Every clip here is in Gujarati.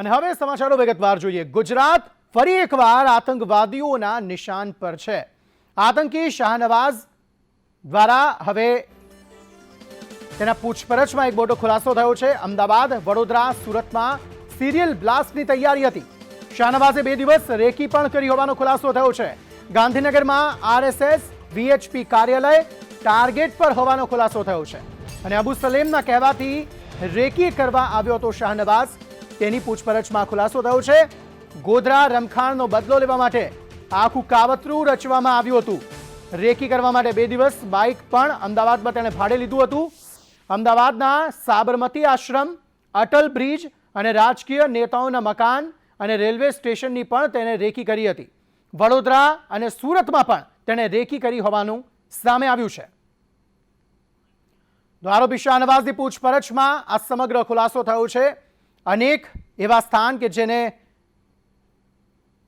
અને હવે સમાચારો વિગતવાર જોઈએ. ગુજરાત ફરી એકવાર આતંકવાદીઓના નિશાન પર છે. આતંકી શાહનવાઝ દ્વારા હવે તેના પૂછપરછમાં એક મોટો ખુલાસો થયો છે. અમદાવાદ, વડોદરા, સુરતમાં સિરિયલ બ્લાસ્ટની તૈયારી હતી. શાહનવાઝે બે દિવસ રેકી પણ કરી હોવાનો ખુલાસો થયો છે. ગાંધીનગરમાં આરએસએસ, વીએચપી કાર્યાલય ટાર્ગેટ પર હોવાનો ખુલાસો થયો છે. અને અબુ સલેમના કહેવાથી રેકી કરવા આવ્યો હતો શાહનવાઝ. તેની પૂછપરછમાં ખુલાસો થયો છે. ગોધરા રમખાણનો બદલો લેવા માટે આખું કાવતરું રચવામાં આવ્યું હતું. રેકી કરવા માટે બે દિવસ બાઇક પણ અમદાવાદમાં તેણે ભાડે લીધું હતું. અમદાવાદના સાબરમતી આશ્રમ, અટલ બ્રિજ અને રાજકીય નેતાઓના મકાન અને રેલવે સ્ટેશનની પણ તેણે રેકી કરી હતી. વડોદરા અને સુરતમાં પણ તેણે રેકી કરી હોવાનું સામે આવ્યું છે. તો આરોપી શાહનવાઝની પૂછપરછમાં આ સમગ્ર ખુલાસો થયો છે. અનેક એવા સ્થાન કે જેને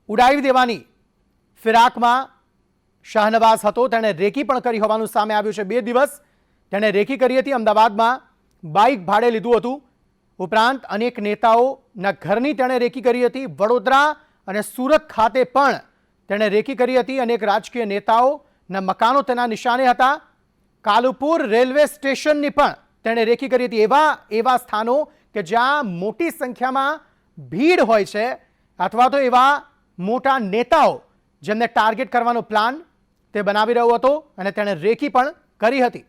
ઉડાવી દેવાની ફિરાકમાં શાહનવાઝ હતો. તેણે રેકી પણ કરી હોવાનું સામે આવ્યું છે. બે દિવસ તેણે રેકી કરી હતી. અમદાવાદમાં બાઇક ભાડે લીધું હતું. ઉપરાંત અનેક નેતાઓના ઘરની તેણે રેકી કરી હતી. વડોદરા અને સુરત ખાતે પણ તેણે રેકી કરી હતી. અનેક રાજકીય નેતાઓના મકાનો તેના નિશાને હતા. કાલુપુર રેલવે સ્ટેશનની પણ તેણે રેકી કરી હતી. એવા એવા સ્થાનો કે જ્યાં મોટી સંખ્યામાં ભીડ હોય છે, અથવા તો એવા મોટા નેતાઓ જેમને ટાર્ગેટ કરવાનો પ્લાન તે બનાવી રહ્યો હતો અને તેણે રેકી પણ કરી હતી.